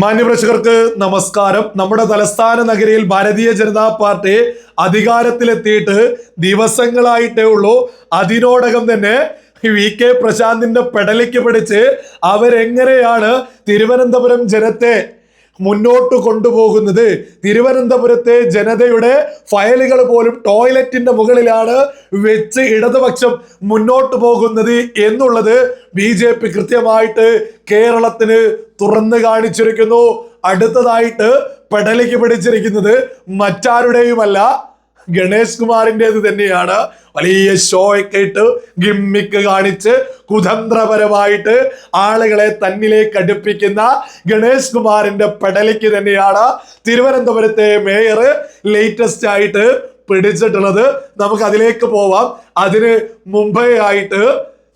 മാന്യപ്രേക്ഷകർക്ക് നമസ്കാരം. നമ്മുടെ തലസ്ഥാന നഗരിയിൽ ഭാരതീയ ജനതാ പാർട്ടി അധികാരത്തിലെത്തിയിട്ട് ദിവസങ്ങളായിട്ടേ ഉള്ളൂ. അതിനോടകം തന്നെ വി കെ പ്രശാന്തിന്റെ പെടലിക്ക് പിടിച്ച് അവരെങ്ങനെയാണ് തിരുവനന്തപുരം ജനത്തെ മുന്നോട്ട് കൊണ്ടുപോകുന്നത്? തിരുവനന്തപുരത്തെ ജനതയുടെ ഫയലുകൾ പോലും ടോയ്ലറ്റിന്റെ മുകളിലാണ് വെച്ച് ഇടതുപക്ഷം മുന്നോട്ട് പോകുന്നത് എന്നുള്ളത് ബി ജെ പി കൃത്യമായിട്ട് കേരളത്തിന് തുറന്നു കാണിച്ചിരിക്കുന്നു. അടുത്തതായിട്ട് പെടലിക്ക് പിടിച്ചിരിക്കുന്നത് മറ്റാരുടെയുമല്ല ഗണേഷ് കുമാറിന്റെത് തന്നെയാണ്. വലിയ ഷോ ഒക്കെ ഇട്ട് ഗിമ്മിക്ക് കാണിച്ച് കുതന്ത്രപരമായിട്ട് ആളുകളെ തന്നിലേക്ക് അടുപ്പിക്കുന്ന ഗണേഷ് കുമാറിന്റെ പെടലിക്ക് തന്നെയാണ് തിരുവനന്തപുരത്തെ മേയർ ലേറ്റസ്റ്റ് ആയിട്ട് പിടിച്ചിട്ടുള്ളത്. നമുക്ക് അതിലേക്ക് പോവാം. അതിന് മുമ്പേ ആയിട്ട്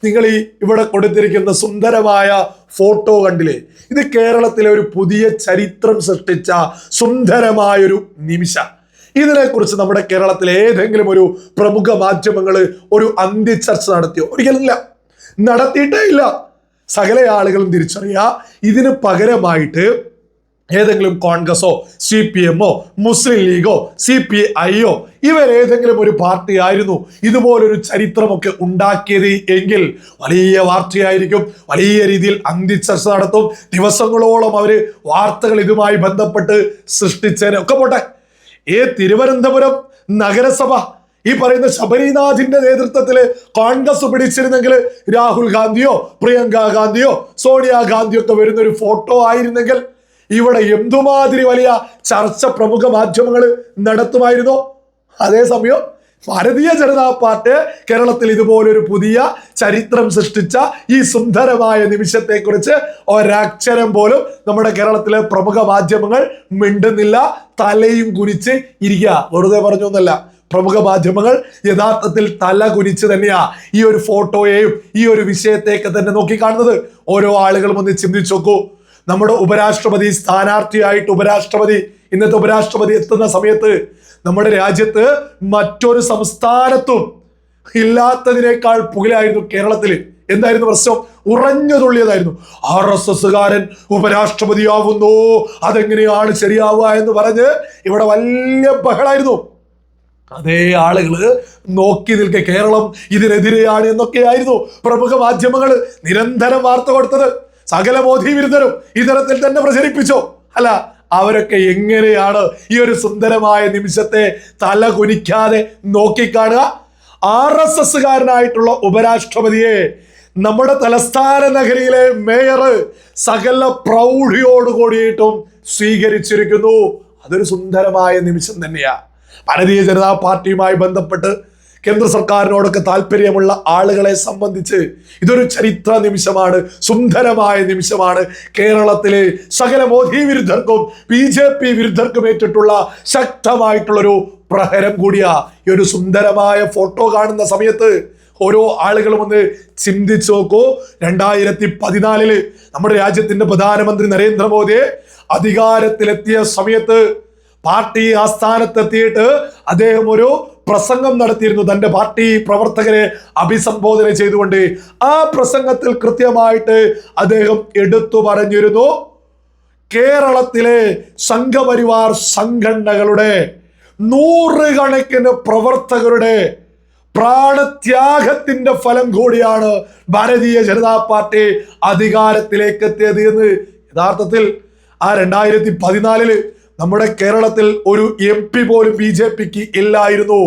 നിങ്ങൾ ഈ ഇവിടെ കൊടുത്തിരിക്കുന്ന സുന്ദരമായ ഫോട്ടോ കണ്ടില്ലേ? ഇത് കേരളത്തിലെ ഒരു പുതിയ ചരിത്രം സൃഷ്ടിച്ച സുന്ദരമായൊരു നിമിഷം. ഇതിനെക്കുറിച്ച് നമ്മുടെ കേരളത്തിലെ ഏതെങ്കിലും ഒരു പ്രമുഖ മാധ്യമങ്ങൾ ഒരു അന്ത്യചർച്ച നടത്തിയോ? ഒരിക്കലില്ല നടത്തിയിട്ടേ ഇല്ല. സകല ആളുകളും തിരിച്ചറിയുക ഇതിന് പകരമായിട്ട് ഏതെങ്കിലും കോൺഗ്രസോ സി പി എമ്മോ മുസ്ലിം ലീഗോ സി പി ഐയോ ഇവരേതെങ്കിലും ഒരു പാർട്ടി ആയിരുന്നു ഇതുപോലൊരു ചരിത്രമൊക്കെ ഉണ്ടാക്കിയത് എങ്കിൽ വലിയ വാർത്തയായിരിക്കും വലിയ രീതിയിൽ അന്തിച്ചർച്ച നടത്തും ദിവസങ്ങളോളം അവർ വാർത്തകൾ ഇതുമായി ബന്ധപ്പെട്ട് സൃഷ്ടിച്ചേനെ. ഒക്കെ പോട്ടെ. ഏ തിരുവനന്തപുരം നഗരസഭ ഈ പറയുന്ന ശബരിനാഥിന്റെ നേതൃത്വത്തിൽ കോൺഗ്രസ് പിടിച്ചിരുന്നെങ്കിൽ രാഹുൽ ഗാന്ധിയോ പ്രിയങ്ക ഗാന്ധിയോ സോണിയാ ഗാന്ധിയോ ഒക്കെ വരുന്ന ഒരു ഫോട്ടോ ആയിരുന്നെങ്കിൽ ഇവിടെ എന്തുമാതിരി വലിയ ചർച്ച പ്രമുഖ മാധ്യമങ്ങൾ നടത്തുമായിരുന്നു? അതേസമയം ഭാരതീയ ജനതാ പാർട്ടി കേരളത്തിൽ ഇതുപോലൊരു പുതിയ ചരിത്രം സൃഷ്ടിച്ച ഈ സുന്ദരമായ നിമിഷത്തെക്കുറിച്ച് ഒരക്ഷരം പോലും നമ്മുടെ കേരളത്തിലെ പ്രമുഖ മാധ്യമങ്ങൾ മിണ്ടുന്നില്ല തലയും കുനിച്ച് ഇരിക്കുക. വെറുതെ പറഞ്ഞു പറഞ്ഞൊന്നല്ല പ്രമുഖ മാധ്യമങ്ങൾ യഥാർത്ഥത്തിൽ തല കുനിച്ച് തന്നെയാ ഈ ഒരു ഫോട്ടോയെയും ഈ ഒരു വിഷയത്തെയൊക്കെ തന്നെ നോക്കി കാണുന്നത്. ഓരോ ആളുകളും ഒന്ന് ചിന്തിച്ചു നോക്കൂ. നമ്മുടെ ഉപരാഷ്ട്രപതി സ്ഥാനാർത്ഥിയായിട്ട് ഉപരാഷ്ട്രപതി ഇന്നത്തെ ഉപരാഷ്ട്രപതി എത്തുന്ന സമയത്ത് നമ്മുടെ രാജ്യത്ത് മറ്റൊരു സംസ്ഥാനത്തും ഇല്ലാത്തതിനേക്കാൾ പുകലായിരുന്നു കേരളത്തിൽ. എന്തായിരുന്നു പ്രശ്നം? ഉറഞ്ഞു തുള്ളിയതായിരുന്നു ആർ എസ് എസ്സുകാരൻ ഉപരാഷ്ട്രപതിയാവുന്നു അതെങ്ങനെയാണ് ശരിയാവുക എന്ന് പറഞ്ഞ് ഇവിടെ വലിയ ബഹളായിരുന്നു. അതേ ആളുകൾ നോക്കി നിൽക്കെ കേരളം ഇതിനെതിരെയാണ് എന്നൊക്കെയായിരുന്നു പ്രമുഖ മാധ്യമങ്ങൾ നിരന്തരം വാർത്ത കൊടുത്തത്. സകല ബോധി വിരുദ്ധരും ഇത്തരത്തിൽ തന്നെ പ്രചരിപ്പിച്ചോ. അല്ല അവരൊക്കെ എങ്ങനെയാണ് ഈ ഒരു സുന്ദരമായ നിമിഷത്തെ തല കുനിക്കാതെ നോക്കിക്കാണുക? ആർ എസ് എസ്സുകാരനായിട്ടുള്ള ഉപരാഷ്ട്രപതിയെ നമ്മുടെ തലസ്ഥാന നഗരിയിലെ മേയർ സകല പ്രൗഢിയോട് കൂടിയിട്ടും സ്വീകരിച്ചിരിക്കുന്നു. അതൊരു സുന്ദരമായ നിമിഷം തന്നെയാ. ഭാരതീയ ജനതാ പാർട്ടിയുമായി ബന്ധപ്പെട്ട് കേന്ദ്ര സർക്കാരിനോടൊക്കെ താല്പര്യമുള്ള ആളുകളെ സംബന്ധിച്ച് ഇതൊരു ചരിത്ര നിമിഷമാണ് സുന്ദരമായ നിമിഷമാണ്. കേരളത്തിലെ സകല മോദി വിരുദ്ധർക്കും ബി ജെ പി വിരുദ്ധർക്കും ഏറ്റിട്ടുള്ള ശക്തമായിട്ടുള്ളൊരു പ്രഹരം കൂടിയ ഈ ഒരു സുന്ദരമായ ഫോട്ടോ കാണുന്ന സമയത്ത് ഓരോ ആളുകളും ഒന്ന് ചിന്തിച്ചു നോക്കൂ. രണ്ടായിരത്തി പതിനാലിൽ നമ്മുടെ രാജ്യത്തിന്റെ പ്രധാനമന്ത്രി നരേന്ദ്രമോദിയെ അധികാരത്തിലെത്തിയ സമയത്ത് പാർട്ടി ആസ്ഥാനത്തെത്തിയിട്ട് അദ്ദേഹം ഒരു പ്രസംഗം നടത്തിയിരുന്നു. തന്റെ പാർട്ടി പ്രവർത്തകരെ അഭിസംബോധന ചെയ്തുകൊണ്ട് ആ പ്രസംഗത്തിൽ കൃത്യമായിട്ട് അദ്ദേഹം എടുത്തു പറഞ്ഞിരുന്നു. കേരളത്തിലെ സംഘപരിവാർ സംഘടനകളുടെ നൂറുകണക്കിന് പ്രവർത്തകരുടെ പ്രാണത്യാഗത്തിന്റെ ഫലം കൂടിയാണ് ഭാരതീയ ജനതാ പാർട്ടി അധികാരത്തിലേക്ക് എത്തിയത് എന്ന്. യഥാർത്ഥത്തിൽ ആ രണ്ടായിരത്തി പതിനാലിൽ നമ്മുടെ കേരളത്തിൽ ഒരു എം പി പോലും ബി ജെ പിക്ക് ഇല്ലായിരുന്നു.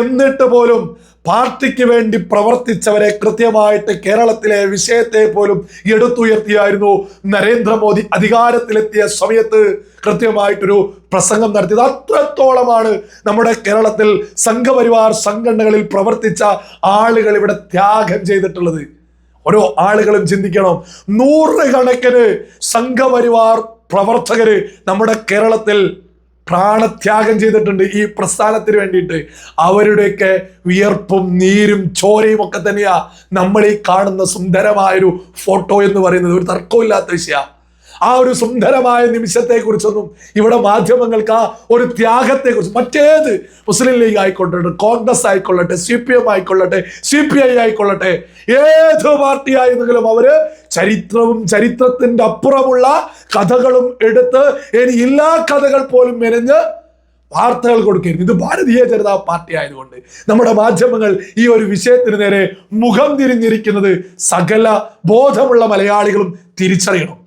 എന്നിട്ട് പോലും പാർട്ടിക്ക് വേണ്ടി പ്രവർത്തിച്ചവരെ കൃത്യമായിട്ട് കേരളത്തിലെ വിഷയത്തെ പോലും എടുത്തുയർത്തിയായിരുന്നു. നരേന്ദ്രമോദി അധികാരത്തിലെത്തിയ സമയത്ത് കൃത്യമായിട്ടൊരു പ്രസംഗം നടത്തിയത്. അത്രത്തോളമാണ് നമ്മുടെ കേരളത്തിൽ സംഘപരിവാർ സംഘടനകളിൽ പ്രവർത്തിച്ച ആളുകൾ ഇവിടെ ത്യാഗം ചെയ്തിട്ടുള്ളത്. ഓരോ ആളുകളും ചിന്തിക്കണം. നൂറുകണക്കിന് സംഘപരിവാർ പ്രവർത്തകര് നമ്മുടെ കേരളത്തിൽ പ്രാണത്യാഗം ചെയ്തിട്ടുണ്ട് ഈ പ്രസ്ഥാനത്തിന് വേണ്ടിയിട്ട്. അവരുടെയൊക്കെ വിയർപ്പും നീരും ചോരയും ഒക്കെ തന്നെയാ നമ്മൾ ഈ കാണുന്ന സുന്ദരമായൊരു ഫോട്ടോ എന്ന് പറയുന്നത്. ഒരു തർക്കമില്ലാത്ത വിഷയ. ആ ഒരു സുന്ദരമായ നിമിഷത്തെക്കുറിച്ചൊന്നും ഇവിടെ മാധ്യമങ്ങൾക്ക് ആ ഒരു ത്യാഗത്തെ കുറിച്ച് മറ്റേത് മുസ്ലിം ലീഗ് ആയിക്കൊള്ളട്ടെ കോൺഗ്രസ് ആയിക്കൊള്ളട്ടെ സി പി എം ആയിക്കൊള്ളട്ടെ സി പി ഐ ആയിക്കൊള്ളട്ടെ ഏത് പാർട്ടി ആയിരുന്നെങ്കിലും അവർ ചരിത്രവും ചരിത്രത്തിന്റെ അപ്പുറമുള്ള കഥകളും എടുത്ത് ഇനി എല്ലാ കഥകൾ പോലും മെനഞ്ഞ് വാർത്തകൾ കൊടുക്കരുത്. ഇത് ഭാരതീയ ജനതാ പാർട്ടി ആയതുകൊണ്ട് നമ്മുടെ മാധ്യമങ്ങൾ ഈ ഒരു വിഷയത്തിന് നേരെ മുഖം തിരിഞ്ഞിരിക്കുന്നത് സകല ബോധമുള്ള മലയാളികളും തിരിച്ചറിയണം.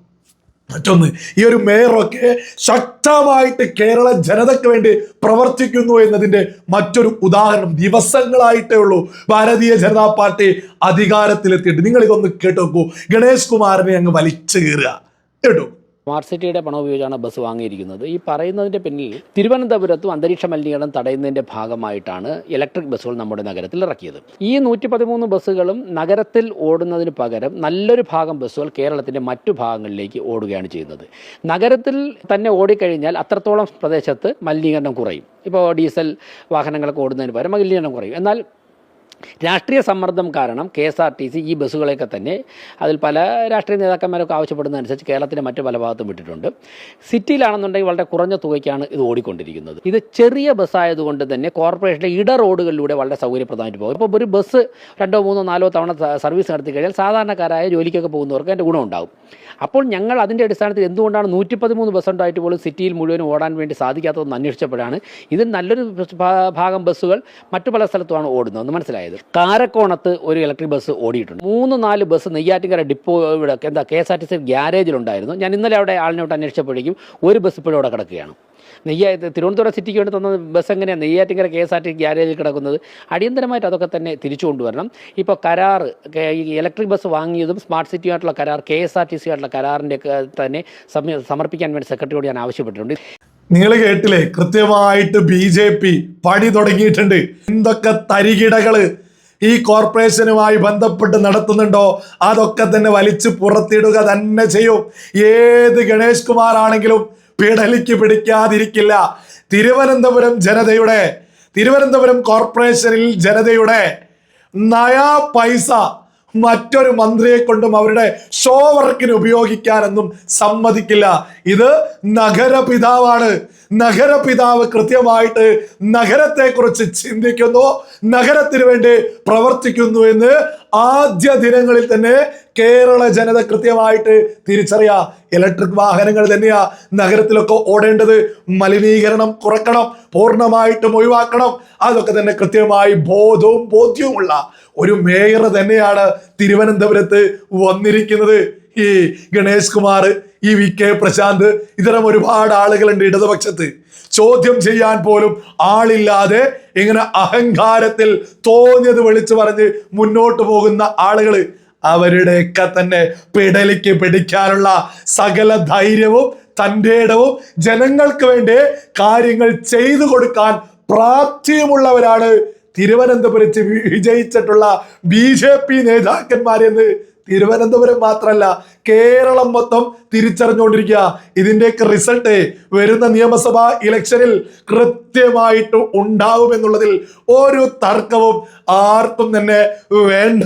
മറ്റൊന്ന് ഈ ഒരു മേയറൊക്കെ ശക്തമായിട്ട് കേരള ജനതയ്ക്ക് വേണ്ടി പ്രവർത്തിക്കുന്നു എന്നതിന്റെ മറ്റൊരു ഉദാഹരണം ദിവസങ്ങളായിട്ടേ ഉള്ളൂ. ഭാരതീയ ജനതാ പാർട്ടി അധികാരത്തിലെത്തിയിട്ട്. നിങ്ങൾ ഇതൊന്ന് കേട്ടോക്കൂ. ഗണേഷ് കുമാറിനെ അങ്ങ് വലിച്ചു കീറുക. കേട്ടോ സ്മാർട്ട് സിറ്റിയുടെ പണം ഉപയോഗിച്ചാണ് ബസ് വാങ്ങിയിരിക്കുന്നത്. ഈ പറയുന്നതിന്റെ പിന്നിൽ തിരുവനന്തപുരത്തും അന്തരീക്ഷ മലിനീകരണം തടയുന്നതിന്റെ ഭാഗമായിട്ടാണ് ഇലക്ട്രിക് ബസ്സുകൾ നമ്മുടെ നഗരത്തിൽ ഇറക്കിയത്. ഈ നൂറ്റി പതിമൂന്ന് ബസ്സുകളും നഗരത്തിൽ ഓടുന്നതിന് പകരം നല്ലൊരു ഭാഗം ബസ്സുകൾ കേരളത്തിന്റെ മറ്റു ഭാഗങ്ങളിലേക്ക് ഓടുകയാണ് ചെയ്യുന്നത്. നഗരത്തിൽ തന്നെ ഓടിക്കഴിഞ്ഞാൽ അത്രത്തോളം പ്രദേശത്ത് മലിനീകരണം കുറയും. ഇപ്പോൾ ഡീസൽ വാഹനങ്ങളൊക്കെ ഓടുന്നതിന് പകരം മലിനീകരണം കുറയും. എന്നാൽ രാഷ്ട്രീയ സമ്മർദ്ദം കാരണം K S R T C ഈ ബസ്സുകളെയൊക്കെ തന്നെ അതിൽ പല രാഷ്ട്രീയ നേതാക്കന്മാരൊക്കെ ആവശ്യപ്പെടുന്നതനുസരിച്ച് കേരളത്തിന്റെ മറ്റു പല ഭാഗത്തും വിട്ടിട്ടുണ്ട്. സിറ്റിയിലാണെന്നുണ്ടെങ്കിൽ വളരെ കുറഞ്ഞ തുകയ്ക്കാണ് ഇത് ഓടിക്കൊണ്ടിരിക്കുന്നത്. ഇത് ചെറിയ ബസ്സായതുകൊണ്ട് തന്നെ കോർപ്പറേഷന്റെ ഇട റോഡുകളിലൂടെ വളരെ സൗകര്യപ്രദമായിട്ട് പോകും. ഇപ്പോൾ ഒരു ബസ് രണ്ടോ മൂന്നോ നാലോ തവണ സർവീസ് നടത്തി കഴിഞ്ഞാൽ സാധാരണക്കാരായ ജോലിക്കൊക്കെ പോകുന്നവർക്ക് അതിന്റെ ഗുണമുണ്ടാകും അപ്പോൾ ഞങ്ങൾ അതിന്റെ അടിസ്ഥാനത്തിൽ എന്തുകൊണ്ടാണ് നൂറ്റി പതിമൂന്ന് ബസ് ഉണ്ടായിട്ട് പോലും സിറ്റിയിൽ മുഴുവനും ഓടാൻ വേണ്ടി സാധിക്കാത്തതെന്ന് അന്വേഷിച്ചപ്പോഴാണ് ഇത് നല്ലൊരു ഭാഗം ബസ്സുകൾ മറ്റു പല സ്ഥലത്തുമാണ് ഓടുന്നതെന്ന് മനസ്സിലായത്? കാരക്കോണത്ത് ഒരു ഇലക്ട്രിക് ബസ് ഓടിയിട്ടുണ്ട്. മൂന്ന് നാല് ബസ് നെയ്യാറ്റിൻകര ഡിപ്പോ ഇവിടെ എന്താ K S R T C ഗ്യാരേജിലുണ്ടായിരുന്നു ഞാൻ ഇന്നലെ അവിടെ ആളിനോട്ട് അന്വേഷിച്ചപ്പോഴേക്കും ഒരു ബസ് ഇപ്പോഴും അവിടെ കിടക്കുകയാണ്. നെയ്യാ തിരുവനന്തപുരം സിറ്റിക്ക് വേണ്ടി തന്ന ബസ് എങ്ങനെയാണ് Neyyattinkara K S R T ഗ്യാരേജിൽ കിടക്കുന്നത്? അടിയന്തരമായിട്ട് അതൊക്കെ തന്നെ തിരിച്ചു കൊണ്ടുവരണം ഇപ്പോൾ കരാർ ഇലക്ട്രിക് ബസ് വാങ്ങിയതും സ്മാർട്ട് സിറ്റിയുമായിട്ടുള്ള കരാർ K S R T C ആയിട്ടുള്ള കരാറിന്റെ തന്നെ സമർപ്പിക്കാൻ വേണ്ടി സെക്രട്ടറിയോട് ഞാൻ ആവശ്യപ്പെട്ടിട്ടുണ്ട്. നിങ്ങൾ കേട്ടില്ലേ? കൃത്യമായിട്ട് ബി ജെ പി പണി തുടങ്ങിയിട്ടുണ്ട്. എന്തൊക്കെ തരികിടകൾ ഈ കോർപ്പറേഷനുമായി ബന്ധപ്പെട്ട് നടത്തുന്നുണ്ടോ? അതൊക്കെ തന്നെ വലിച്ചു പുറത്തിടുക തന്നെ ചെയ്യും. ഏത് ഗണേഷ് കുമാർ ആണെങ്കിലും പിടലിക്ക് പിടിക്കാതിരിക്കില്ല. തിരുവനന്തപുരം ജനതയുടെ തിരുവനന്തപുരം കോർപ്പറേഷനിൽ ജനതയുടെ നയാ പൈസ മറ്റൊരു മന്ത്രിയെ കൊണ്ടും അവരുടെ ഷോ വർക്കിന് ഉപയോഗിക്കാനൊന്നും സമ്മതിക്കില്ല. ഇത് നഗരപിതാവാണ്. നഗരപിതാവ് കൃത്യമായിട്ട് നഗരത്തെക്കുറിച്ച് ചിന്തിക്കുന്നു നഗരത്തിന് വേണ്ടി പ്രവർത്തിക്കുന്നു എന്ന് ആദ്യ ദിനങ്ങളിൽ തന്നെ കേരള ജനത കൃത്യമായിട്ട് തിരിച്ചറിയാ. ഇലക്ട്രിക് വാഹനങ്ങൾ തന്നെയാ നഗരത്തിലൊക്കെ ഓടേണ്ടത്. മലിനീകരണം കുറക്കണം പൂർണമായിട്ടും ഒഴിവാക്കണം. അതൊക്കെ തന്നെ കൃത്യമായി ബോധവും ബോധ്യവുമുള്ള ഒരു മേയർ തന്നെയാണ് തിരുവനന്തപുരത്ത് വന്നിരിക്കുന്നത്. ഈ ഗണേഷ് കുമാർ ഈ വി കെ പ്രശാന്ത് ഇത്തരം ഒരുപാട് ആളുകളുണ്ട് ഇടതുപക്ഷത്ത്. ചോദ്യം ചെയ്യാൻ പോലും ആളില്ലാതെ ഇങ്ങനെ അഹങ്കാരത്തിൽ തോന്നിയത് വിളിച്ചു പറഞ്ഞ് മുന്നോട്ട് പോകുന്ന ആളുകൾ അവരുടെയൊക്കെ തന്നെ പിടലിക്ക് പിടിക്കാനുള്ള സകല ധൈര്യവും തന്റെ ഇടവും ജനങ്ങൾക്ക് വേണ്ടി കാര്യങ്ങൾ ചെയ്തു കൊടുക്കാൻ പ്രാപ്തിയുമുള്ളവരാണ്. തിരുവനന്തപുരത്ത് വിജയിച്ചിട്ടുള്ള ബി ജെ പി നേതാക്കന്മാരെന്ന് തിരുവനന്തപുരം മാത്രമല്ല കേരളം മൊത്തം തിരിച്ചറിഞ്ഞുകൊണ്ടിരിക്കുക. ഇതിന്റെയൊക്കെ റിസൾട്ട് വരുന്ന നിയമസഭാ ഇലക്ഷനിൽ കൃത്യമായിട്ട് ഉണ്ടാവുമെന്നുള്ളതിൽ ഒരു തർക്കവും ആർക്കും തന്നെ വേണ്ട.